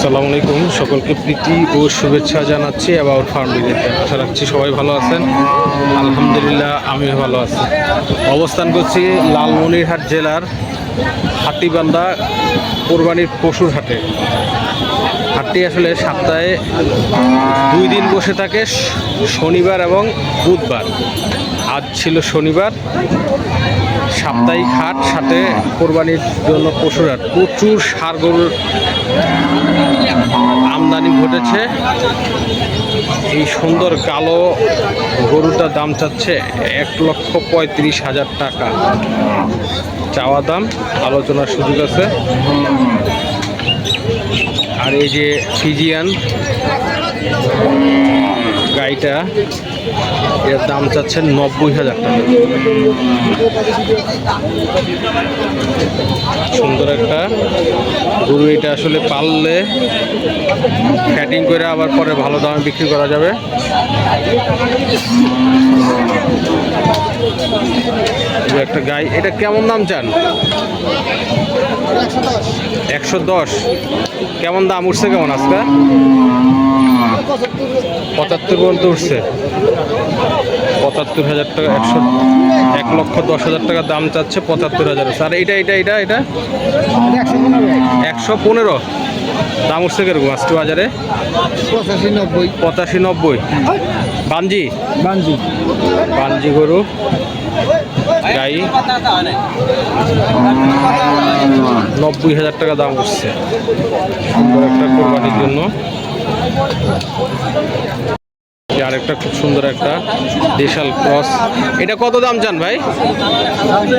আসসালামু আলাইকুম। সকলকে প্রীতি ও শুভেচ্ছা জানাচ্ছি অ্যাবাউট ফার্ম ভিডিওতে আশা রাখছি সবাই ভালো আছেন। আলহামদুলিল্লাহ, আমিও ভালো আছি। অবস্থান করছি লালমনিরহাট জেলার হাতিবান্ধা কোরবানির পশুর হাটে। হাটটি আসলে সপ্তাহে দুই দিন বসে থাকে শনিবার এবং বুধবার। আজ ছিল শনিবার। সাপ্তাহিক হাট, সাথে কোরবানির জন্য পশুর হাট। প্রচুর সার গরুর আমদানি ঘটেছে। এই সুন্দর কালো গরুটার দাম চাচ্ছে এক লক্ষ পঁয়ত্রিশ হাজার টাকা। চাওয়া দাম, আলোচনার সুযোগ আছে। আর এই যে ফিজিয়ান গাড়িটা এর দাম চাচ্ছেন নব্বই হাজার টাকা। সুন্দর একটা গরু এটা আসলে পাললে ফ্যাটিং করে আবার পরে ভালো দামে বিক্রি করা যাবে। একটা গাই, এটা কেমন দাম চান? একশো দশ। কেমন দাম উঠছে কেমন আজকে? পঁচাত্তর পর্যন্ত উঠছে। পঁচাত্তর হাজার টাকা একশো এক লক্ষ দশ হাজার টাকা দাম চাচ্ছে পঁচাত্তর হাজার। আর এটা এটা এটা এটা? একশো পনেরো। দাম উঠছে কীরকম আজকে বাজারে? পঁচাশি নব্বই। পঁচাশি নব্বই বাঞ্জি বাঞ্জি বাঞ্জি গরু। গাই। নব্বই হাজার টাকা দাম উঠছে। সুন্দর একটা কোরবানির জন্য। এই আরেকটা খুব সুন্দর একটা দেশাল ক্রস। এটা কত দাম চান ভাই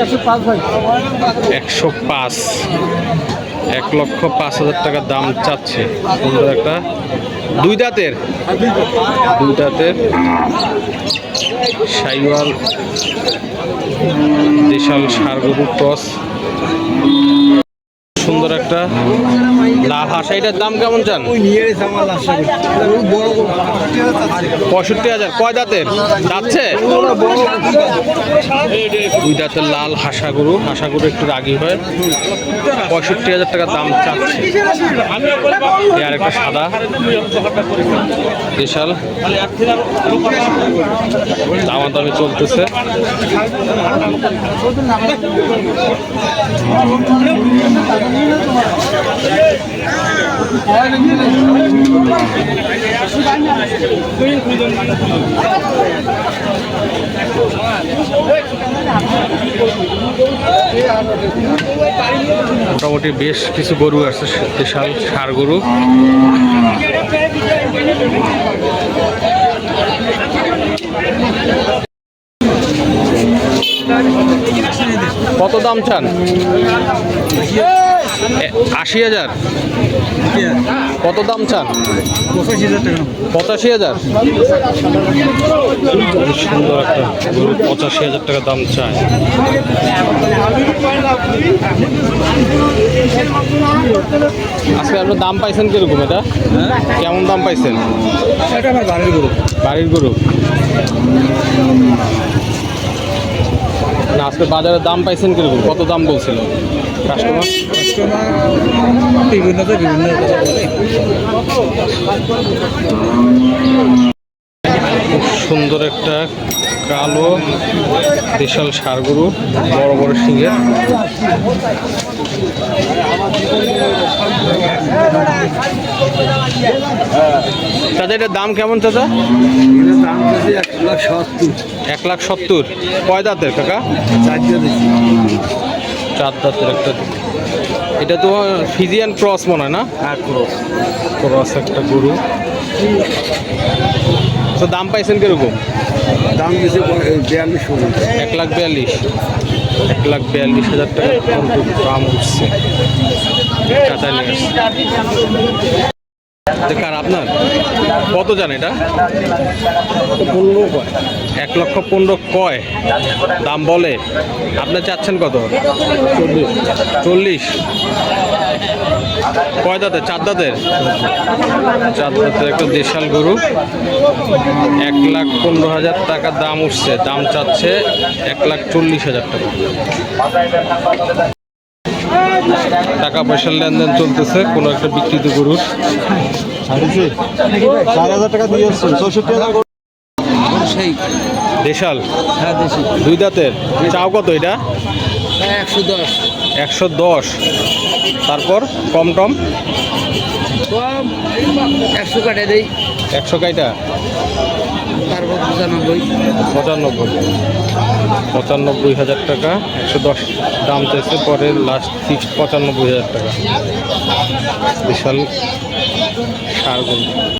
একশো পাঁচ ভাই? একশো পাঁচ। এক লক্ষ পাঁচ হাজার টাকা দাম চাচ্ছে। সুন্দর একটা। দুই দাঁতের? দুই দাঁতের। সাইওয়াল দেশাল সারগরু ক্রস। সুন্দর একটা লাল হাঁসা। এটার দাম কেমন চান? পঁয়ষট্টি হাজার। কয় দাঁতের? যাচ্ছে? দুই দাঁতের লাল হাঁসা গরু হাঁসা গরু একটু রাগি হয়। পঁয়ষট্টি হাজার টাকা দাম চাচ্ছে। আর একটা সাদা। বিশাল। দামাদামি চলতেছে। মোটামুটি বেশ কিছু গরু আছে বিশাল সার গরু। কত দাম চান? আশি হাজার? কত দাম চান? পঁচাশি হাজার? টাকা পঁচাশি হাজার সুন্দর একটা গরু পঁচাশি হাজার টাকা দাম চায় আজকে আপনার দাম পাইছেন কীরকম এটা? কেমন দাম পাইছেন? এটা আমার বাড়ির গরু। বাড়ির গরু। না আজকে বাজারে দাম পাইছেন কীরকম? কত দাম বলছিল? কাস্টমার বিভিন্নতে বিভিন্ন খুব সুন্দর একটা কালো বিশাল ষাড় গরু বড় বড় শিঙের চাচা এটার দাম কেমন চাচা? দাম এক লাখ সত্তর। এক লাখ সত্তর। কয় দাঁতের কাকা? চার দাঁতের। একটা এটা তো ফিজিয়ান ক্রস মনে হয় না? হ্যাঁ ক্রস। ক্রস একটা গরু। তো দাম পাইছেন কীরকম? দাম দিয়েছে বিয়াল্লিশ এক লাখ বিয়াল্লিশ। এক লাখ বিয়াল্লিশ হাজার টাকা দাম উঠছে। কার আপনার? কত জান এটা? পনেরো কয় এক লক্ষ পনেরো কয়? দাম বলে। আপনার চাচ্ছেন কত? চল্লিশ চল্লিশ। কয় দাঁতের? চার দাঁতের? চার দাঁতের একটা দেশাল গরু। এক লাখ পনেরো হাজার টাকা দাম উঠছে। দাম চাচ্ছে এক লাখ চল্লিশ হাজার টাকা। টাকা পয়সার লেনদেন চলতেছে কোনো একটা বিক্রিত গরুর। চার হাজার টাকা দিয়ে চৌষট্টি হাজার সেই দেশাল? হ্যাঁ দেশি দুই দাঁতের। চাও কত এটা? একশো দশ। একশো দশ। তারপর কম টম? কম একশো কাটে দেই। একশো কাইটা? তারপর পঁচানব্বই। পঁচানব্বই। পঁচানব্বই হাজার টাকা, একশো দশ দাম চাইছে, পরে লাস্ট ফিক্সড পঁচানব্বই হাজার টাকা। বিশাল সার গরু।